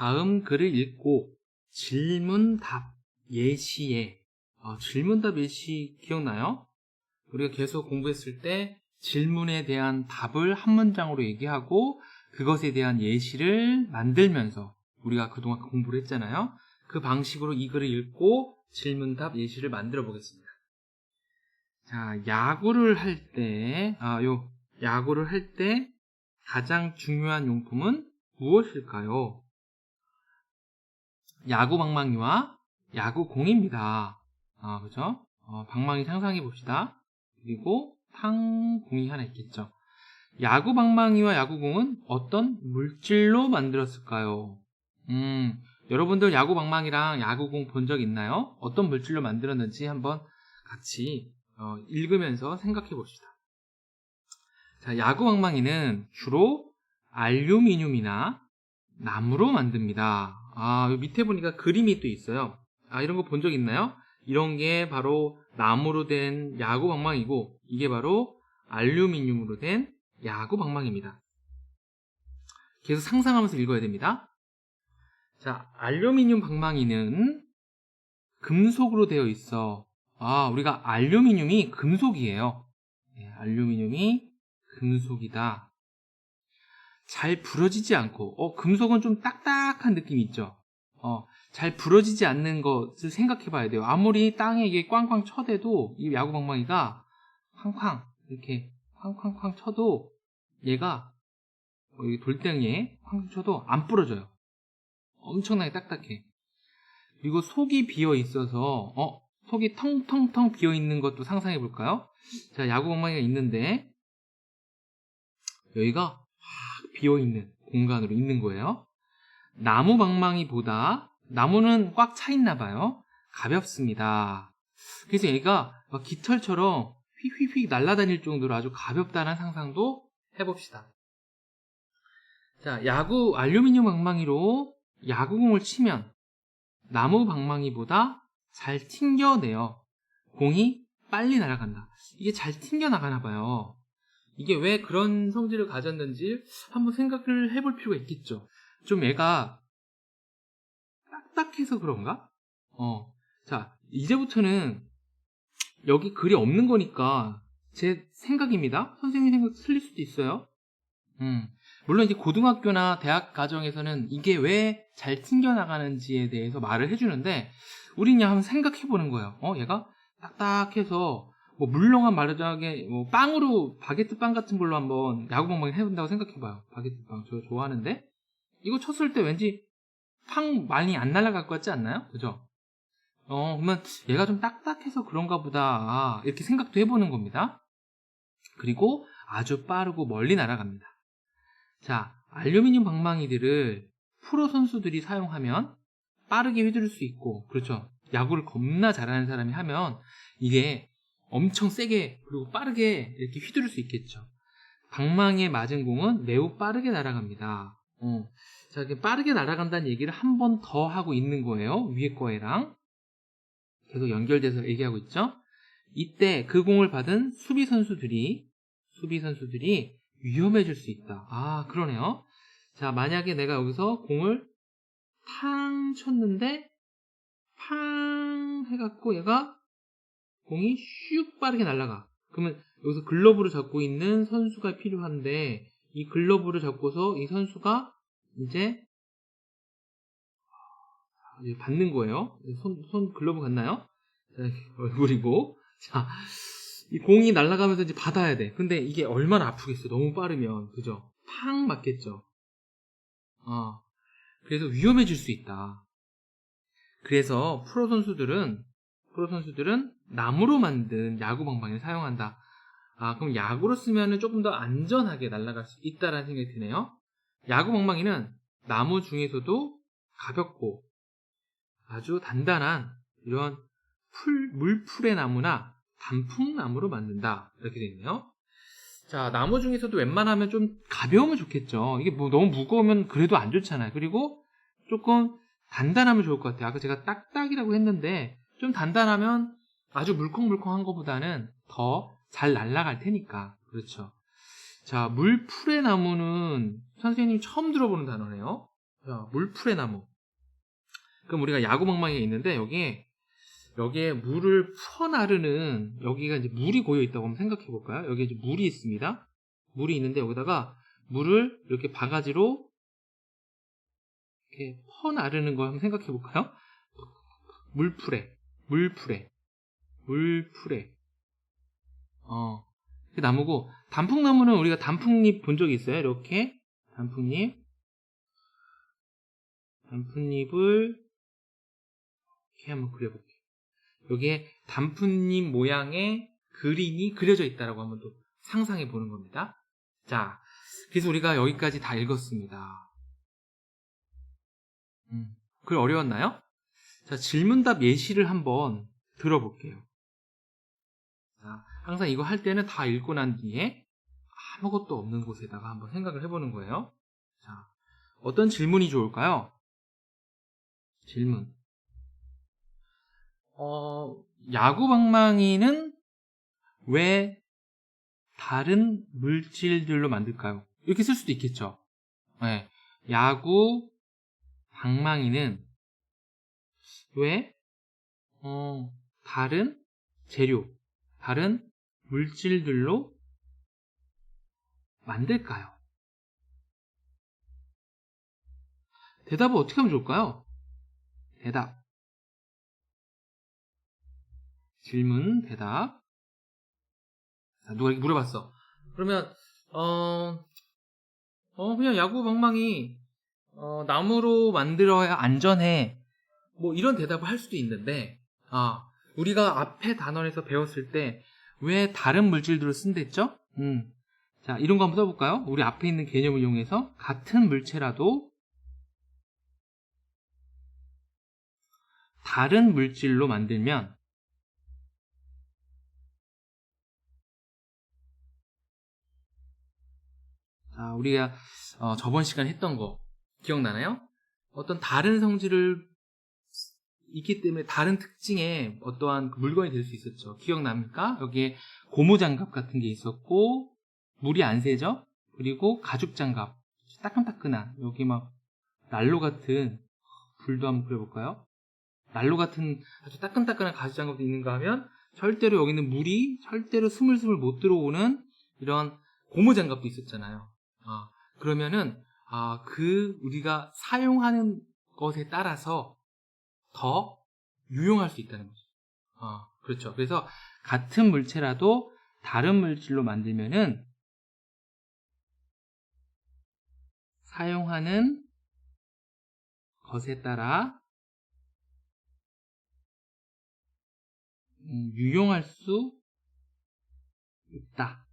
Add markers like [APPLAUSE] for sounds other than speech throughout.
다음 글을 읽고 질문답 예시에 어, 질문답 예시 기억나요? 우리가 계속 공부했을 때 질문에 대한 답을 한 문장으로 얘기하고 그것에 대한 예시를 만들면서 우리가 그동안 공부를 했잖아요. 그 방식으로 이 글을 읽고 질문답 예시를 만들어 보겠습니다. 자, 야구를 할 때, 아, 요, 야구를 할 때 가장 중요한 용품은 무엇일까요? 야구 방망이와 야구 공입니다. 아, 그죠? 어, 방망이 상상해 봅시다. 그리고 탕 공이 하나 있겠죠. 야구 방망이와 야구공은 어떤 물질로 만들었을까요? 음, 여러분들 야구 방망이랑 야구공 본 적 있나요? 어떤 물질로 만들었는지 한번 같이 어, 읽으면서 생각해 봅시다. 자, 야구 방망이는 주로 알루미늄이나 나무로 만듭니다. 아, 밑에 보니까 그림이 또 있어요. 아, 이런 거 본 적 있나요? 이런 게 바로 나무로 된 야구 방망이고, 이게 바로 알루미늄으로 된 야구 방망입니다. 계속 상상하면서 읽어야 됩니다. 자, 알루미늄 방망이는 금속으로 되어 있어. 아, 우리가 알루미늄이 금속이에요. 네, 알루미늄이 금속이다. 잘 부러지지 않고, 어, 금속은 좀 딱딱한 느낌이 있죠? 어, 잘 부러지지 않는 것을 생각해 봐야 돼요. 아무리 땅에 이게 꽝꽝 쳐대도 이 야구 방망이가 쾅쾅, 이렇게 쾅쾅쾅 쳐도 얘가 어, 여기 돌덩이에 쾅쾅 쳐도 안 부러져요. 엄청나게 딱딱해. 그리고 속이 비어 있어서, 어, 속이 텅텅텅 비어 있는 것도 상상해 볼까요? 자, 야구 방망이가 있는데, 여기가 확 비어 있는 공간으로 있는 거예요. 나무 방망이보다 나무는 꽉 차 있나 봐요. 가볍습니다. 그래서 얘가 막 깃털처럼 휙휙휙 날아다닐 정도로 아주 가볍다는 상상도 해봅시다. 자, 야구 알루미늄 방망이로 야구공을 치면 나무 방망이보다 잘 튕겨내요. 공이 빨리 날아간다. 이게 잘 튕겨나가나 봐요. 이게 왜 그런 성질을 가졌는지 한번 생각을 해볼 필요가 있겠죠. 좀 얘가 딱딱해서 그런가? 어. 자, 이제부터는 여기 글이 없는 거니까 제 생각입니다. 선생님 생각 틀릴 수도 있어요. 음. 물론 이제 고등학교나 대학 과정에서는 이게 왜 잘 튕겨나가는지에 대해서 말을 해주는데 우린 그냥 한번 생각해 보는 거예요. 어, 얘가 딱딱해서 뭐 물렁한 마르장하게 뭐 빵으로 바게트 빵 같은 걸로 한번 야구 방망이 해본다고 생각해봐요. 바게트 빵 저 좋아하는데 이거 쳤을 때 왠지 팡 많이 안 날아갈 것 같지 않나요? 그죠? 어, 그러면 얘가 좀 딱딱해서 그런가 보다. 이렇게 생각도 해보는 겁니다. 그리고 아주 빠르고 멀리 날아갑니다. 자, 알루미늄 방망이들을 프로 선수들이 사용하면 빠르게 휘두를 수 있고, 그렇죠. 야구를 겁나 잘하는 사람이 하면 이게 엄청 세게 그리고 빠르게 이렇게 휘두를 수 있겠죠. 방망이에 맞은 공은 매우 빠르게 날아갑니다. 어. 자, 이렇게 빠르게 날아간다는 얘기를 한 번 더 하고 있는 거예요. 위에 거에랑. 계속 연결돼서 얘기하고 있죠. 이때 그 공을 받은 수비 선수들이, 수비 선수들이 위험해질 수 있다. 아, 그러네요. 자, 만약에 내가 여기서 공을 팡 쳤는데, 팡 해갖고 얘가 공이 슉 빠르게 날아가. 그러면 여기서 글러브를 잡고 있는 선수가 필요한데, 이 글러브를 잡고서 이 선수가 이제 받는 거예요. 손, 손 글러브 갔나요? 자, [LAUGHS] 얼굴이고. 자, 이 공이 날아가면서 이제 받아야 돼. 근데 이게 얼마나 아프겠어. 너무 빠르면. 그죠? 팡 맞겠죠? 어. 그래서 위험해질 수 있다. 그래서 프로 선수들은, 프로 선수들은 나무로 만든 야구 방망이를 사용한다. 아, 그럼 야구로 쓰면은 조금 더 안전하게 날아갈 수 있다라는 생각이 드네요. 야구 방망이는 나무 중에서도 가볍고 아주 단단한 이런 풀, 물풀의 나무나 단풍나무로 만든다. 이렇게 되어 있네요. 자, 나무 중에서도 웬만하면 좀 가벼우면 좋겠죠. 이게 뭐 너무 무거우면 그래도 안 좋잖아요. 그리고 조금 단단하면 좋을 것 같아요. 아까 제가 딱딱이라고 했는데 좀 단단하면 아주 물컹물컹한 것보다는 더 잘 날아갈 테니까. 그렇죠. 자, 물풀의 나무는 선생님이 처음 들어보는 단어네요. 자, 물풀의 나무. 그럼 우리가 야구 방망이가 있는데 여기에 여기에 물을 퍼 나르는 여기가 이제 물이 고여 있다고 한번 생각해 볼까요? 여기 이제 물이 있습니다. 물이 있는데 여기다가 물을 이렇게 바가지로 이렇게 퍼 나르는 거 한번 생각해 볼까요? 물풀에, 물풀에, 물풀에. 어, 그 나무고 단풍나무는 우리가 단풍잎 본적 있어요? 이렇게 단풍잎, 단풍잎을 이렇게 한번 그려볼게요. 여기에 단풍잎 모양의 그림이 그려져 있다라고 한번 또 상상해 보는 겁니다. 자, 그래서 우리가 여기까지 다 읽었습니다. 음, 글 어려웠나요? 자, 질문답 예시를 한번 들어볼게요. 자, 항상 이거 할 때는 다 읽고 난 뒤에 아무것도 없는 곳에다가 한번 생각을 해보는 거예요. 자, 어떤 질문이 좋을까요? 질문. 어, 야구 방망이는 왜 다른 물질들로 만들까요? 이렇게 쓸 수도 있겠죠. 네. 야구 방망이는 왜 어, 다른 재료, 다른 물질들로 만들까요? 대답을 어떻게 하면 좋을까요? 대답. 질문, 대답. 자, 누가 이렇게 물어봤어. 그러면, 어, 어, 그냥 야구 방망이, 어, 나무로 만들어야 안전해. 뭐, 이런 대답을 할 수도 있는데, 아, 우리가 앞에 단원에서 배웠을 때, 왜 다른 물질들을 쓴댔죠? 음. 자, 이런 거 한번 써볼까요? 우리 앞에 있는 개념을 이용해서, 같은 물체라도, 다른 물질로 만들면, 자, 우리가 어, 저번 시간에 했던 거 기억나나요? 어떤 다른 성질을 있기 때문에 다른 특징의 어떠한 그 물건이 될 수 있었죠. 기억납니까? 여기에 고무 장갑 같은 게 있었고 물이 안 새죠? 그리고 가죽 장갑 따끈따끈한 여기 막 난로 같은 불도 한번 그려볼까요? 난로 같은 아주 따끈따끈한 가죽 장갑도 있는가 하면 절대로 여기는 물이 절대로 스물스물 못 들어오는 이런 고무 장갑도 있었잖아요. 아, 그러면은 아, 그 우리가 사용하는 것에 따라서 더 유용할 수 있다는 거죠. 아, 그렇죠. 그래서 같은 물체라도 다른 물질로 만들면은 사용하는 것에 따라 음, 유용할 수 있다.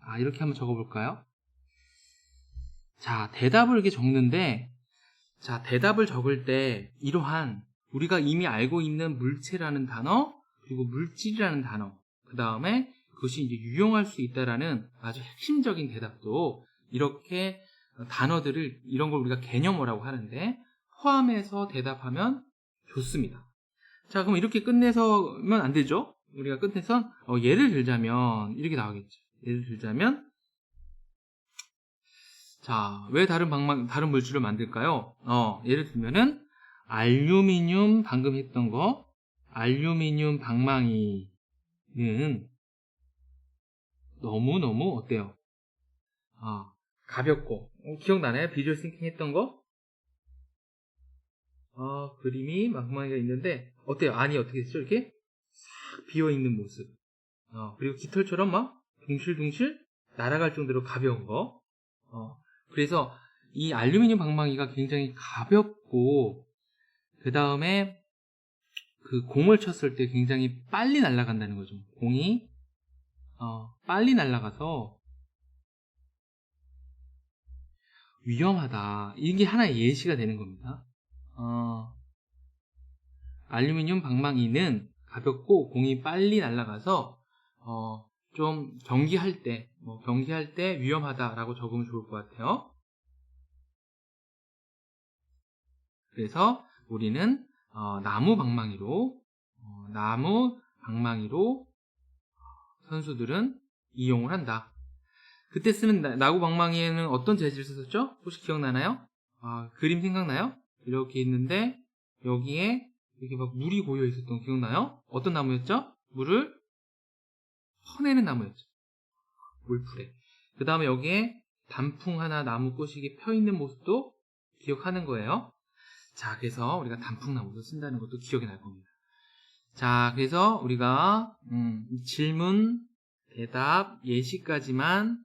아, 이렇게 한번 적어볼까요? 자, 대답을 이렇게 적는데, 자, 대답을 적을 때 이러한 우리가 이미 알고 있는 물체라는 단어, 그리고 물질이라는 단어, 그 다음에 그것이 이제 유용할 수 있다라는 아주 핵심적인 대답도 이렇게 단어들을 이런 걸 우리가 개념어라고 하는데 포함해서 대답하면 좋습니다. 자, 그럼 이렇게 끝내서면 안 되죠? 우리가 끝내서 어, 예를 들자면 이렇게 나오겠죠. 예를 들자면 자, 왜 다른 방망, 다른 물질을 만들까요? 어, 예를 들면은, 알루미늄 방금 했던 거, 알루미늄 방망이는 너무너무 어때요? 아, 가볍고, 어, 기억나나요? 비주얼 싱킹 했던 거? 어, 그림이 방망이가 있는데, 어때요? 아니, 어떻게 했죠? 이렇게? 싹 비어있는 모습. 어, 그리고 깃털처럼 막, 둥실둥실 날아갈 정도로 가벼운 거. 어, 그래서 이 알루미늄 방망이가 굉장히 가볍고 그 다음에 그 공을 쳤을 때 굉장히 빨리 날아간다는 거죠. 공이 어, 빨리 날아가서 위험하다. 이게 하나의 예시가 되는 겁니다. 어, 알루미늄 방망이는 가볍고 공이 빨리 날아가서 어, 좀 경기할 때, 뭐 경기할 때 위험하다라고 적으면 좋을 것 같아요. 그래서 우리는 어, 나무 방망이로 어, 나무 방망이로 선수들은 이용을 한다. 그때 쓰는 나, 무 방망이에는 어떤 재질을 썼었죠? 혹시 기억나나요? 아, 그림 생각나요? 이렇게 있는데 여기에 이렇게 막 물이 고여 있었던 거 기억나요? 어떤 나무였죠? 물을 퍼내는 나무였죠. 물풀에. 그 다음에 여기에 단풍 하나 나무 꼬시기 펴 있는 모습도 기억하는 거예요. 자, 그래서 우리가 단풍나무도 쓴다는 것도 기억이 날 겁니다. 자, 그래서 우리가 음, 질문, 대답, 예시까지만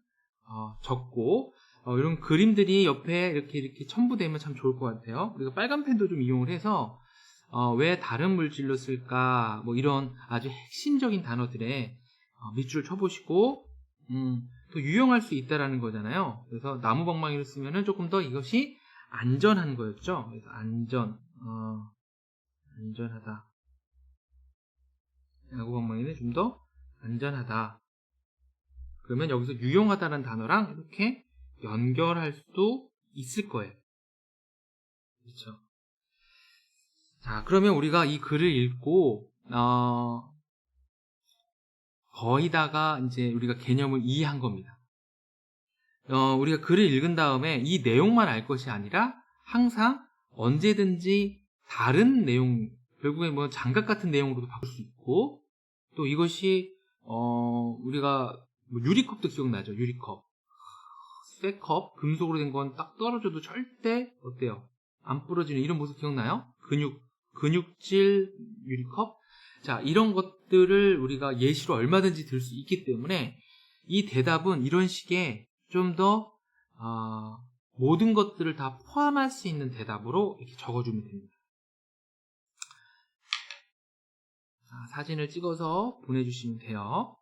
어, 적고 어, 이런 그림들이 옆에 이렇게 이렇게 첨부되면 참 좋을 것 같아요. 우리가 빨간 펜도 좀 이용을 해서 어, 왜 다른 물질로 쓸까 뭐 이런 아주 핵심적인 단어들에 어, 밑줄을 쳐보시고 음, 또 유용할 수 있다라는 거잖아요. 그래서 나무 방망이를 쓰면은 조금 더 이것이 안전한 거였죠. 그래서 안전, 어, 안전하다. 나무 방망이는 좀 더 안전하다. 그러면 여기서 유용하다는 단어랑 이렇게 연결할 수도 있을 거예요. 그렇죠. 자, 그러면 우리가 이 글을 읽고 어, 거의 다가 이제 우리가 개념을 이해한 겁니다. 어, 우리가 글을 읽은 다음에 이 내용만 알 것이 아니라 항상 언제든지 다른 내용, 결국에 뭐 장갑 같은 내용으로도 바꿀 수 있고 또 이것이 어, 우리가 뭐 유리컵도 기억나죠? 유리컵. 쇠컵, 금속으로 된 건 딱 떨어져도 절대 어때요? 안 부러지는 이런 모습 기억나요? 근육, 근육질 유리컵? 자, 이런 것들을 우리가 예시로 얼마든지 들 수 있기 때문에 이 대답은 이런 식의 좀 더, 어, 모든 것들을 다 포함할 수 있는 대답으로 이렇게 적어주면 됩니다. 자, 사진을 찍어서 보내주시면 돼요.